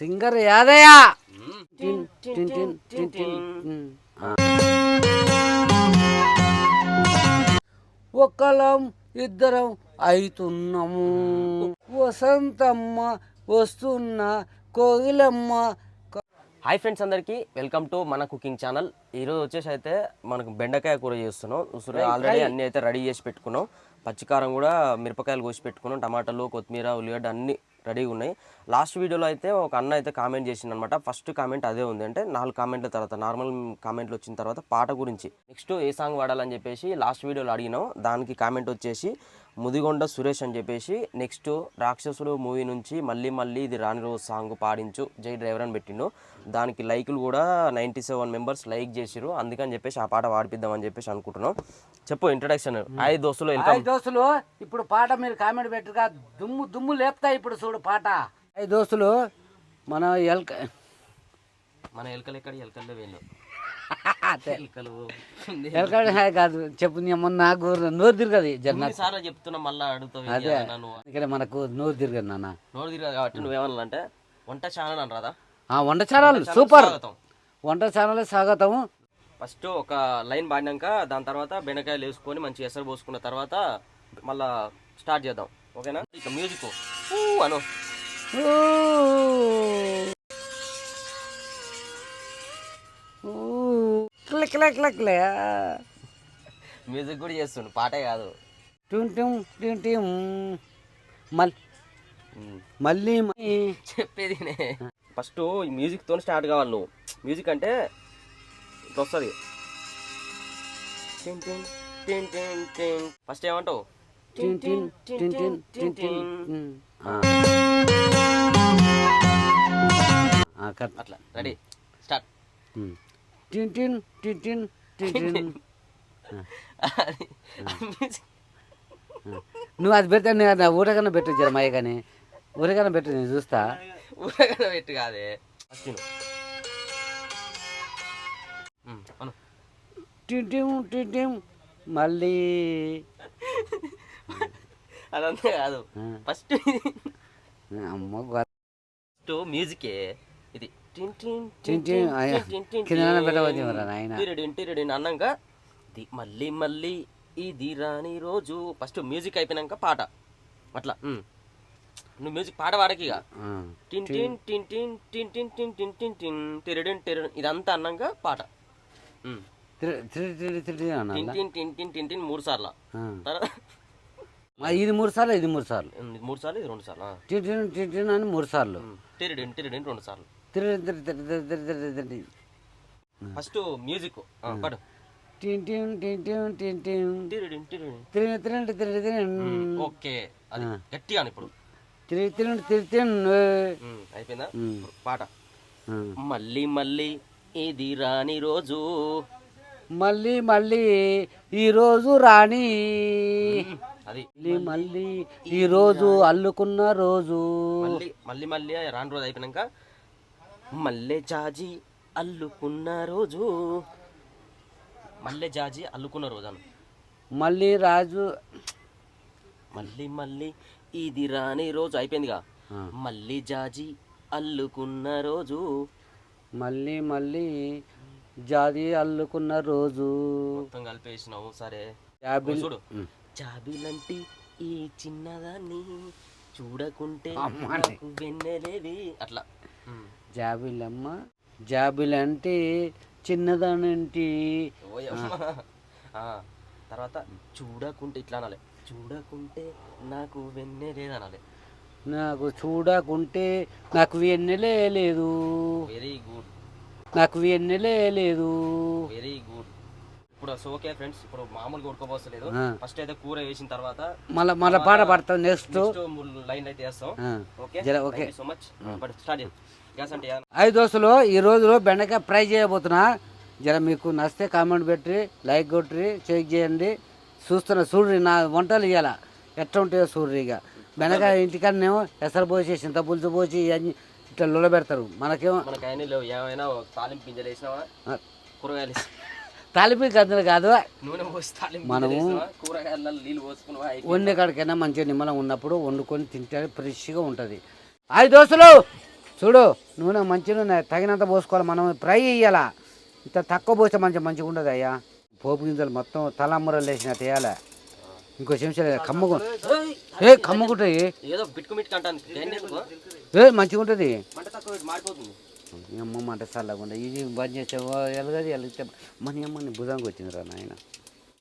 Singer Yadaiah టిన్ టిన్ టిన్ టిన్ టిన్. ఉమ్. ఆ. ఒక్కలం ఇద్దరం అవుతున్నాము వసంతమ్మ వస్తున్న కోగిలమ్మ హాయ్ ఫ్రెండ్స్ అందరికీ వెల్కమ్ టు మన కుకింగ్ ఛానల్ ఈరోజు వచ్చేసి అయితే మనకు బెండకాయ కూర చేస్తున్నాం ఉసురు ఆల్రెడీ అన్ని అయితే రెడీ చేసి పెట్టుకున్నాం పచ్చికారం కూడా మిరపకాయలు కోసి పెట్టుకున్నాం టమాటాలు కొత్తిమీర ఉల్లిగడ్డ అన్ని రెడీగా ఉన్నాయి. లాస్ట్ వీడియోలో అయితే ఒక అన్న అయితే కామెంట్ చేసింది అనమాట ఫస్ట్ కామెంట్ అదే ఉంది అంటే నాలుగు కామెంట్ల తర్వాత నార్మల్ కామెంట్లు వచ్చిన తర్వాత పాట గురించి. నెక్స్ట్ ఏ సాంగ్ వాడాలని చెప్పేసి లాస్ట్ వీడియోలో అడిగినాం. దానికి కామెంట్ వచ్చేసి ముదిగొండ సురేష్ అని చెప్పేసి నెక్స్ట్ రాక్షసుడు మూవీ నుంచి మళ్ళీ మళ్ళీ ఇది రాని రోజు సాంగ్ పాడించు జై డ్రైవర్ అని పెట్టిండు. దానికి లైకులు కూడా నైంటీ సెవెన్ మెంబర్స్ లైక్ చేసిరు అందుకని చెప్పేసి ఆ పాట పాడిపిద్దామని చెప్పేసి అనుకుంటున్నాం. చెప్పు ఇంట్రడక్షన్ ఐదు దోస్తులు ఐదు దోస్తులు ఇప్పుడు పాట మీరు కామెంట్ పెట్టరుగా దుమ్ము దుమ్ము లేపుతాయి ఇప్పుడు చూడు పాట. ఐదు దోస్తులు మన ఎల్క మన ఎలకలు ఎక్కడ? ఎలకల్లో వేళ్ళు ఎలకలు. కాదు చెప్పు నీ అమ్మ నాకు నోరు తిరగదు సార్లు చెప్తున్నా మళ్ళీ అడుగుతావు అదే. ఇక్కడ మనకు నోరు తిరగదు నాన్న. నోరు తిరగదు కాబట్టి నువ్వేమన్నా అంటే వంట ఛానల్ అని రాదా ఆ వంట ఛానల్ సూపర్. వంట ఛానల్ స్వాగతం ఫస్ట్ ఒక లైన్ పాడినాక దాని తర్వాత బెండకాయలు వేసుకొని మంచి ఎసరు పోసుకున్న తర్వాత మళ్ళా స్టార్ట్ చేద్దాం. ఓకేనా? ఇక మ్యూజిక్. అను. క్లక్లక్లక్లక్లే మ్యూజిక్ కూడా చేస్తుండు పాటే కాదు ట్యూన్ ట్యూమ్ ట్యూన్ ట్యూమ్ మల్ మళ్ళీ చెప్పేది ఫస్ట్ మ్యూజిక్తో స్టార్ట్ కావాలి నువ్వు మ్యూజిక్ అంటే ఇట్లా వస్తుంది ఫస్ట్ ఏమంటావు అట్లా రెడీ స్టార్ట్ టిన్ టిన్ టిన్ టిన్ టిన్ టిన్. నువ్వు అది పెడితే నేను ఊరకన్నా పెట్టు జర మయ్య కానీ ఊరకన్నా పెట్టు నేను చూస్తా ఊరగన పెట్టి కాదే ఫస్ట్ తిను. ఉమ్, అను టిన్ టిం టిన్ టిం. మళ్ళీ అదంతా కాదు. ఫస్ట్ అమ్మ ఫస్ట్ మ్యూజికే ఇది కిందన పెట్టవద్దు మరి నాయన. టిరిడిన్ అన్నాక మళ్ళీ మళ్ళీ ఇది రాని రోజు ఫస్ట్ మ్యూజిక్ అయిపోయినాక పాట అట్లా. నువ్వు మ్యూజిక్ పాట పాడకి ఇక ఆ. టిన్ టిన్ టిన్ టిన్ టిన్ టిన్ టిన్ టిన్ టిన్ టిన్ టిరిడిన్ టిరిడిన్ ఇదంతా అన్నాక పాట టిన్? టిన్ టిన్ టిన్ టిన్ టిన్ మూడు సార్లు ఇది మూడు సార్లు ఇది మూడు సార్లు మూడు సార్లు ఇది రెండు సార్లు ఆ. టిన్ టిన్ టిన్ టిన్ అని మూడు సార్లు ఉమ్. టిరిడిన్ టిరిడిన్ రెండు సార్లు తిరిగి ఫస్ట్ మ్యూజిక్. పాడు. టిన్ టిన్ టిన్ టిన్ టిన్ టిన్. తిరిగి తిరిగి తిరిగి తిరిగి ఓకే. అది గట్టిగా ఇప్పుడు. తిరిగి తిరిగి తిరి తిరిగి అయిపోయిందా? పాట. మళ్ళీ మళ్ళీ ఇది రాని రోజు. మళ్ళీ మళ్ళీ ఈరోజు రాని. మళ్ళీ మళ్ళీ ఈరోజు అల్లుకున్న రోజు. మళ్ళీ మళ్ళీ రాని రోజు అయిపోయినాక మల్లె జాజి అల్లుకున్న రోజు. మల్లె జాజి అల్లుకున్న రోజు అను మళ్ళీ రాజు. మళ్ళీ మళ్ళీ ఇది రాని రోజు. అయిపోయిందిగా. మళ్ళీ జాజి అల్లుకున్న రోజు. మళ్ళీ మళ్ళీ జాది అల్లుకున్న రోజు. మొత్తం కలిపేసినావు సరే. యాబిల్ చూడు. జాబిలంటి ఈ చిన్నదాన్ని చూడకుంటే. నాకు వెన్నెలేవి. అట్లా. జాబిలమ్మ. జాబిలంటే చిన్నదానంటి ఓయమ్మ. ఆ, తర్వాత చూడకుంటే ఇట్లా అనాలి. చూడకుంటే నాకు వెన్నెలేదు అనాలి నాకు చూడకుంటే నాకు వెన్నెలే లేదు. వెరీ గుడ్ నాకు వెన్నెలే లేదు. వెరీ గుడ్ ఇప్పుడు ఓకే ఫ్రెండ్స్ ఇప్పుడు మామూలుగా ఉడకపోసలేదు ఆ. ఫస్ట్ అయితే కూర వేసిన తర్వాత మళ్ళా మళ్ళీ పాట పాడతాం నెక్స్ట్ లైన్ అయితే వేస్తాం. Okay? Okay. So much but start అంటే ఏదన్నా- ఐదు దోస్తులు ఈ రోజు బెండకాయ ఫ్రై చేయబోతున్నా. జర మీకు నచ్చితే కామెంట్ పెట్టి లైక్ కొట్టి చెక్ చేయండి. చూస్తున్నా చూడ్రి నా వంటలు ఇవ్వాల ఎట్లా ఉంటాయో చూడ్రి ఇక బెండకాయ ఇంటికన్నేమో ఎసరు పోసి చింత పులుసు పోసి ఇవన్నీ ఇట్లా లొల పెడతారు మనకేమో తాలింపు కూరగాయలు గంతులు కాదు. మనము-. వండే కాడికైనా మంచిగా నిమ్మలం ఉన్నప్పుడు వండుకొని తింటే ఫ్రెష్గా ఉంటుంది. ఐదు దోస్తులు! చూడు నూనె మంచి నూనె తగినంత పోసుకోవాలి మనం ఫ్రై ఇయ్యాలా ఇంత తక్కువ పోస్తే మంచిగా మంచిగా ఉండదు అయ్యా. పోపు గింజలు మొత్తం తలమ్మరలు వేసినట్టు వేయాలి? ఇంకో చెంచా కమ్మగు ఏ ఎందుకు? ఏ మంచిగా ఉంటుంది. అమ్మ మంట చల్లకుండా ఇది బంద్ చేస్తే ఎలగది ఎలిగితే మన అమ్మని భుజంగా వచ్చింది రా నాయన.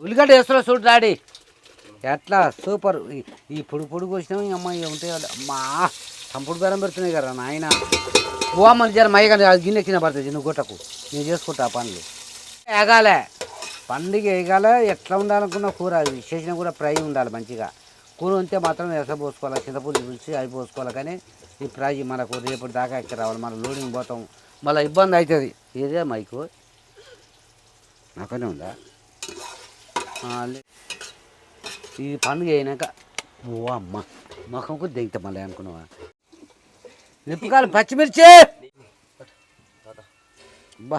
ఉల్లిగడ్డ వేస్తున్నా చూడు డాడీ. ఎట్లా సూపర్. ఈ- పొడి పొడి వచ్చినాం ఈ అమ్మాయి ఉంటాయి అమ్మా. సంపుడు బేరం పెడుతున్నాయి కదా నాయన. ఓ మన జర మై గిన్నె కింద పడుతుంది నువ్వు గుట్టకు నేను చేసుకుంటా పనులు. ఎగాలే పండుగ ఎగాలే ఎట్లా ఉండాలనుకున్న కూర అది. చేసిన కూడా ఫ్రై ఉండాలి మంచిగా. కూర ఉంటే మాత్రం ఎస పోసుకోవాలి చింతపూలు పిలిచి అవి పోసుకోవాలి కానీ ఈ ఫ్రై మనకు రేపటి దాకా ఎక్కడ రావాలి. మనం లోడింగ్ పోతాం. మళ్ళీ ఇబ్బంది అవుతుంది. ఇదే మైకు? నాకనే ఉందా? ఈ పండుగ అయినాక ఓ అమ్మ ముఖంకు దిగుతా మళ్ళీ అనుకున్నావా? నిప్పుకాలు పచ్చిమిర్చి బా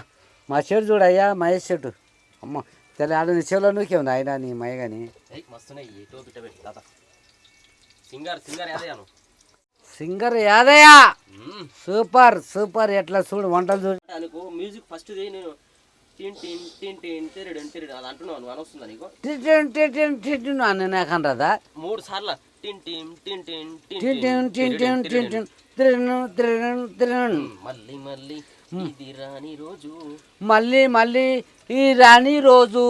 మా చెడు చూడయ్యా మహేష్ చెట్టు అమ్మ తెల్ల ఆడ నీ చెవులో నూకే ఉంది ఆయన నీ మయ కానీ సింగార్ యాదయ్య సూపర్ సూపర్ ఎట్లా చూడు వంటలు చూడు మ్యూజిక్ ఫస్ట్ నేను నాకు అనరాదా మూడు సార్లు తిరిను తిరిను తిరిను. మళ్ళీ మళ్ళీ ఇది రాని రోజు. మళ్ళీ మళ్ళీ ఈ రాణి రోజు.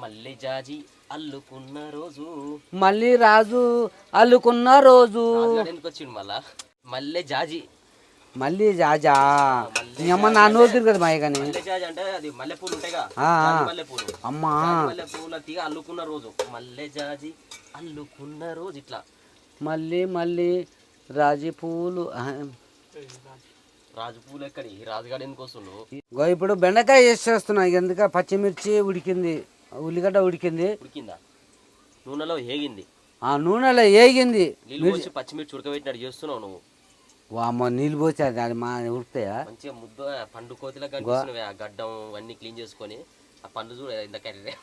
మళ్ళీ జాజి అల్లుకున్న రోజు. మళ్ళీ రాజు అల్లుకున్న రోజు. వచ్చిండు మళ్ళా? మల్లె జాజి. మళ్ళీ జాజా. అమ్మ నా నోరు తిరగదు మాయ కానీ మల్లె జాజి అంటే అది మల్లె పూలు ఉంటాయిగా ఆ, ఆ. జాజి మల్లె పూలు అమ్మా. జాజి మల్లె పూల తీగ అల్లుకున్న రోజు. మల్లె జాజి అల్లుకున్న రోజు ఇట్లా. మళ్ళీ మళ్ళీ రాజీ పువ్వులు రాజు పూలు ఎక్కడి? రాజుగాడు ఎందుకు వస్తుండు? ఇగో ఇప్పుడు బెండకాయ వేసేస్తున్నా ఎందుక పచ్చిమిర్చి ఉడికింది ఉల్లిగడ్డ ఉడికింది. ఉడికిందా? నూనెలో హేగింది ఆ నూనెలో ఏగింది. పోసి పచ్చిమిర్చి ఉడకబెట్టినట్టు చేస్తున్నావు నువ్వు. వామ్మ నీళ్ళు అది అది మా ఉడుకుతాయా? మంచిగా ముద్ద పండు కోతిలా కనిపిస్తున్నాయి ఆ గడ్డం అన్ని క్లీన్ చేసుకొని ఆ పండు చూడ ఇంత కర్రీ.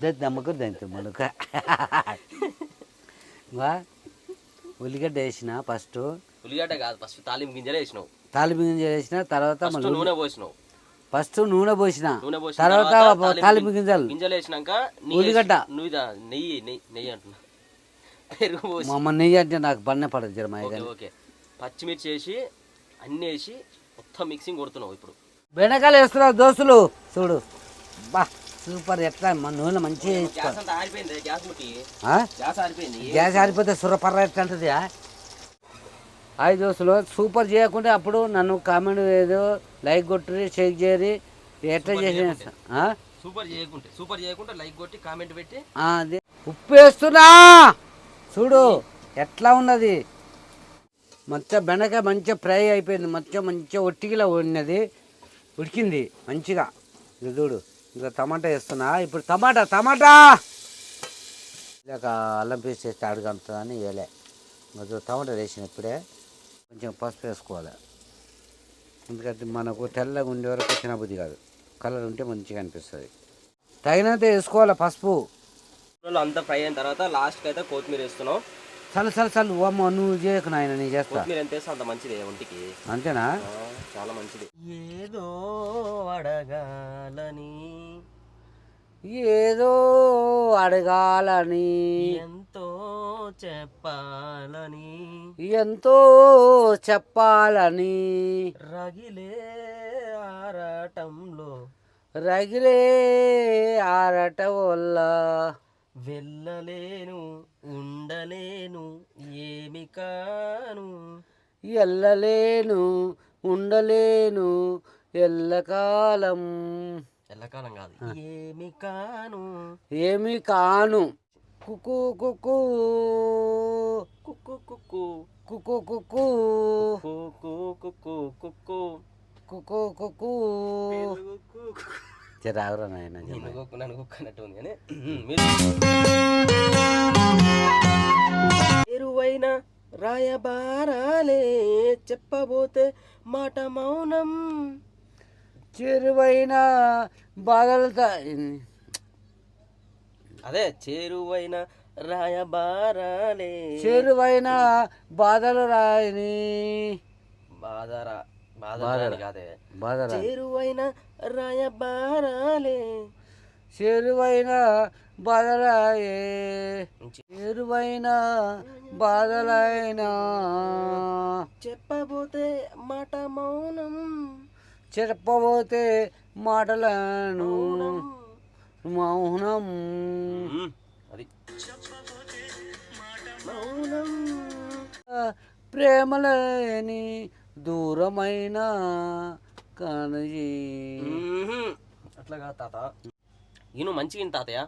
దద్ది నమ్మకం దంతి మనక. ఉల్లిగడ్డ వేసిన ఫస్ట్. ఉల్లిగడ్డ కాదు ఫస్ట్ తాలింపు గింజలే వేసినావు. తాలింపు గింజలు వేసిన తర్వాత మళ్ళీ నూనె పోసినావు. ఫస్ట్ నూనె పోసిన. తర్వాత తాలింపు గింజలు. గింజలు వేసినాక ఉల్లిగడ్డ. నువ్వు నెయ్యి నెయ్యి నెయ్యి అంటున్నా. పెరుగు పోసి. మా నెయ్యి అంటే నాకు బన్నే పడదు జర ఓకే. పచ్చిమిర్చి వేసి అన్నీ వేసి మొత్తం మిక్సింగ్ కొడుతున్నావు ఇప్పుడు. బెండకాయలు వేస్తున్నావు దోస్తులు. చూడు. బా. సూపర్ ఎట్లా? నూనె మంచిగా గ్యాస్ ఆరిపోతే సురపర్ర ఎట్లా హాయ్ దోస్తులు సూపర్ చేయకుంటే అప్పుడు నన్ను కామెంట్ ఏదో లైక్ కొట్టురి షేక్ చేయరి. ఎట్లా చేసిన? సూపర్ చేయకుంటే సూపర్ చేయకుంటే లైక్ కొట్టి కామెంట్ పెట్టి. అదే. ఉప్పు వేస్తున్నా చూడు ఎట్లా ఉన్నది? మొత్తం బెండకాయ మంచిగా ఫ్రై అయిపోయింది. మొత్తం మంచిగా ఒట్టిగిలా ఉన్నది ఉడికింది మంచిగా. చూడు. ఇంకా టమాటా వేస్తున్నా. ఇప్పుడు టమాటా టమాటా! ఇలాగ అల్లం పేస్ట్ వేస్తే అడగలుగుతుందని వేలే ఇంకా టమాటా వేసిన ఇప్పుడే కొంచెం పసుపు వేసుకోవాలి. ఎందుకంటే మనకు తెల్లగా ఉండే వరకు తినబుద్ధి కాదు. కలర్ ఉంటే మంచిగా అనిపిస్తుంది. తగినంత వేసుకోవాలి పసుపు. అంతా ఫ్రై అయిన తర్వాత లాస్ట్కి అయితే కొత్తిమీర వేస్తున్నావు చల్ చల్ చల్. ఓమ్మ నువ్వు చేయకు నాయన నేను చేస్తా. కొత్తిమీర ఎంత వేస్తే అంత మంచిది ఒంటికి. అంతేనా? చాలా మంచిది. ఏదో అడగాలని ఏదో అడగాలని. ఎంతో చెప్పాలని. ఎంతో చెప్పాలని. రగిలే ఆరాటంలో. రగిలే ఆరట వల్ల. వెళ్ళలేను ఉండలేను ఏమి కాను. ఎల్లలేను ఉండలేను ఎల్లకాలం. ఎల్లకాలం కాదు. ఏమి కాను? ఏమి కాను? కుకు కుకు. కుక్కు కుక్కు కుకు కుకు. కుక్కు కుక్కు కుక్కు కుకు కుకు. రావురా నాయన నన్ను కుక్కు అన్నట్టు ఉంది కానీ మీరు ఎరువైన రాయబారాలే చెప్పబోతే మాట మౌనం. చెరువైన బాధలతో అదే చేరువైన రాయబారాలే. చెరువైన బాధలు రాయని. బాధరా బాధరా కాదే. బాధరా చేరువైన రాయబారాలే. చేరువైన బాధలాయే. చేరువైన బాధలైనా చెప్పబోతే మాట మౌనం. చెప్పబోతే మాటలను మౌనం. అది. ప్రేమలేని దూరమైన కనజీ. మ్మ్. అట్లా కాదు తాత. ఈయన మంచిగా విని తాతయ్య.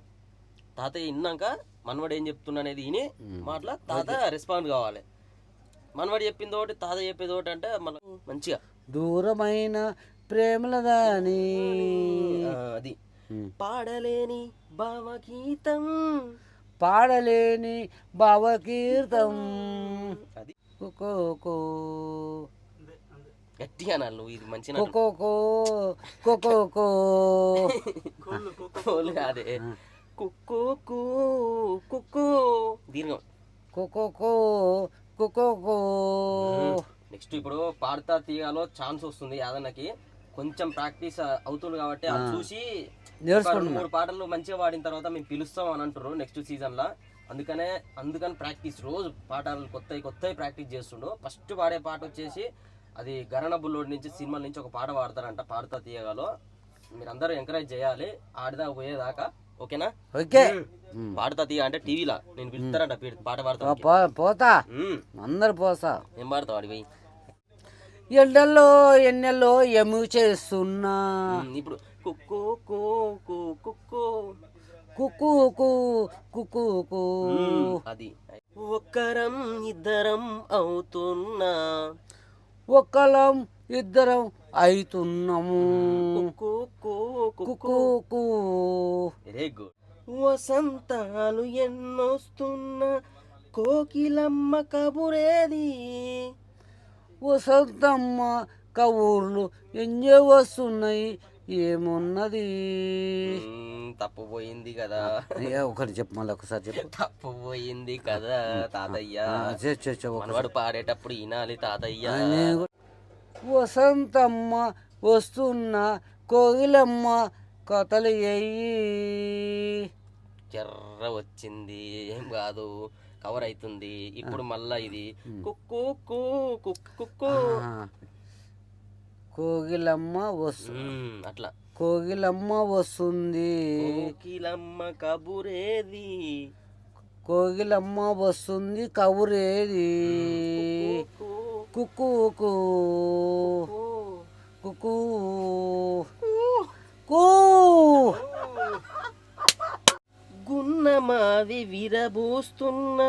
తాతయ్య విన్నాక మనవాడు ఏం చెప్తున్నా అనేది విని మాటల తాత రెస్పాండ్ కావాలి. మనవాడు చెప్పింది ఒకటి తాత చెప్పేది ఒకటి అంటే మన మంచిగా. దూరమైన ప్రేమల దాని అది. పాడలేని భావగీతం. పాడలేని భావకీర్తం అది. కుకోకో గట్టిగా నువ్వు ఇది మంచిగా కుకోకో కుకోకో కోలు కాదే కుక్కు కుక్కు. దీర్ఘం. కుకోకో కుకోకో నెక్స్ట్ ఇప్పుడు పాడతా తీయాలో ఛాన్స్ వస్తుంది యాదన్నకి. కొంచెం ప్రాక్టీస్ అవుతుంది కాబట్టి అది చూసి మూడు పాటలు మంచిగా పాడిన తర్వాత మేము పిలుస్తాం అని అంటారు నెక్స్ట్ సీజన్లో అందుకనే అందుకని ప్రాక్టీస్ రోజు పాటలు కొత్తవి కొత్తవి ప్రాక్టీస్ చేస్తుండు. ఫస్ట్ పాడే పాట వచ్చేసి అది గరణ బుల్లోడి నుంచి సినిమా నుంచి ఒక పాట పాడతారంట పాడతా తీయగాలో. మీరందరూ ఎంకరేజ్ చేయాలి. ఆడిదా పోయేదాకా ఓకేనా? ఓకే. పాడతా తీయ అంటే టీవీలో. నేను పిలుస్తారంట పాట పాడతా పోతా. అందరు పోతా. ఏం పాడతావు అడిగి ఎండల్లో ఎన్నెల్లో ఎము చేస్తున్నా. ఇప్పుడు కుక్కు కూ కు కుక్కు కుకు కుకు అది. ఒక్కరం ఇద్దరం అవుతున్నా. ఒక్కలం ఇద్దరం అయితున్నాము. కుక్కు కుక్కు కుకు. వెరీ గుడ్ వసంతాలు ఎన్నొస్తున్నా. కోకిలమ్మ కబురేది. వసంతమ్మ కబూర్లు ఎంజే వస్తున్నాయి ఏమున్నది? తప్పు పోయింది కదా. ఒకటి చెప్పు మళ్ళీ ఒకసారి చెప్పు. తప్పు పోయింది కదా తాతయ్య. మనవాడు పాడేటప్పుడు వినాలి తాతయ్య. వసంతమ్మ వస్తున్న కోగిలమ్మ కథలు ఎయ్యి చెర్ర వచ్చింది ఏం కాదు. కవర్ అవుతుంది. ఇప్పుడు మళ్ళా ఇది కుక్కు కుక్కు. కోగిలమ్మ వస్తు మ్మ్, అట్లా. కోగిలమ్మ వస్తుంది. కోకిలమ్మ కబురేది. కోగిలమ్మ వస్తుంది కబురేది. కు, కుకు కు, గున్నమావి విరబూస్తున్న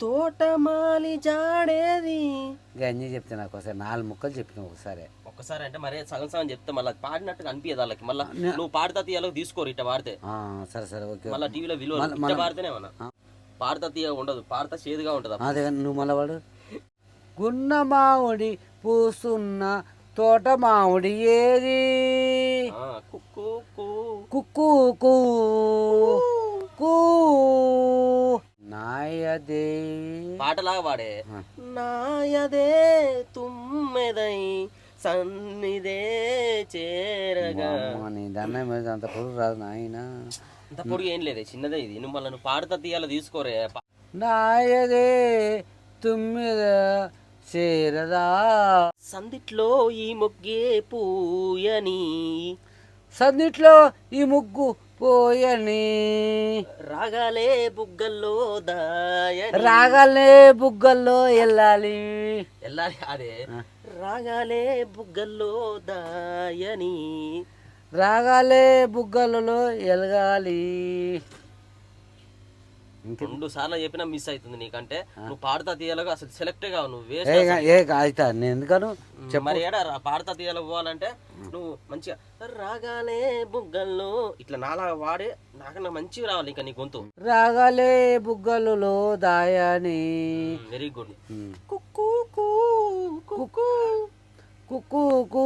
తోటమాలి జాడేది. గంజి చెప్తే నాకు ఒకసారి నాలుగు ముక్కలు చెప్పిన ఒకసారి. ఒక్కసారి అంటే మరే సగం సగం చెప్తే మళ్ళీ పాడినట్టుగా అనిపించదు వాళ్ళకి. మళ్ళీ నువ్వు పాడతా తీయాలో తీసుకోరు ఇట్ట పాడితే. ఆ, సరే సరే ఓకే మళ్ళీ టీవీలో విలువ ఇట్ట పాడితేనే ఏమన్నా? పాడతా తీయ ఉండదు పాడతా చేదుగా ఉంటది అదే నువ్వు మళ్ళీ వాడు గున్న మామిడి పూస్తున్న తోట మామిడి ఏది? ఆ, కుక్కు కు. కుక్కు కూ కూ నాయదే. పాటలాగా పాడే. నాయదే తుమ్మెదై సన్నిదే చేరగా. నీ దండం మీద అంత పొడుగు రాదు నాయన. అంత పొడుగు ఏం లేదే చిన్నదే ఇది. నువ్వు మళ్ళీ నువ్వు పాడతా తీయాలో తీసుకోరే నాయదే తుమ్మిద చేరదా. సందిట్లో ఈ మొగ్గే పూయని. సన్నిట్లో ఈ ముగ్గు పోయని. రాగాలే బుగ్గల్లో దాయని. రాగాలే బుగ్గల్లో వెళ్ళాలి వెళ్ళాలి అదే. రాగాలే బుగ్గల్లో దాయని. రాగాలే బుగ్గలలో ఎలగాలి. రెండు సార్లు చెప్పినా మిస్ అవుతుంది నీకంటే. నువ్వు పాడతా తీయాలకు అసలు సెలెక్ట్ కావు నువ్వు ఏ అవుతా నేను ఎందుకను? మరి ఏడా పాడతా తీయాలకు పోవాలంటే నువ్వు మంచిగా రాగాలే బుగ్గల్లో ఇట్లా నాలా వాడే నాకన్నా మంచిగా రావాలి ఇంకా నీ గొంతు. రాగాలే బుగ్గలలో దాయని. Very good. కుక్కు కుక్కు. కుక్కు కూ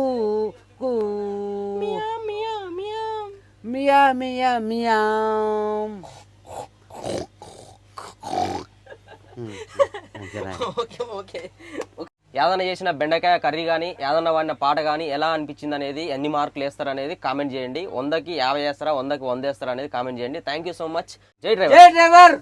కూ. మియా మియా. మియా మియా మియా మియా ఓకేనా ఓకే ఓకే ఏదైనా చేసిన బెండకాయ కర్రీ కానీ ఏదైనా వాడిన పాట కానీ ఎలా అనిపించింది అనేది ఎన్ని మార్కులు వేస్తారు అనేది కామెంట్ చేయండి. వందకి యాభై వేస్తారా వందకి వంద వేస్తారా అనేది కామెంట్ చేయండి. థ్యాంక్ యూ సో మచ్ జై డ్రైవర్. జై డ్రైవర్!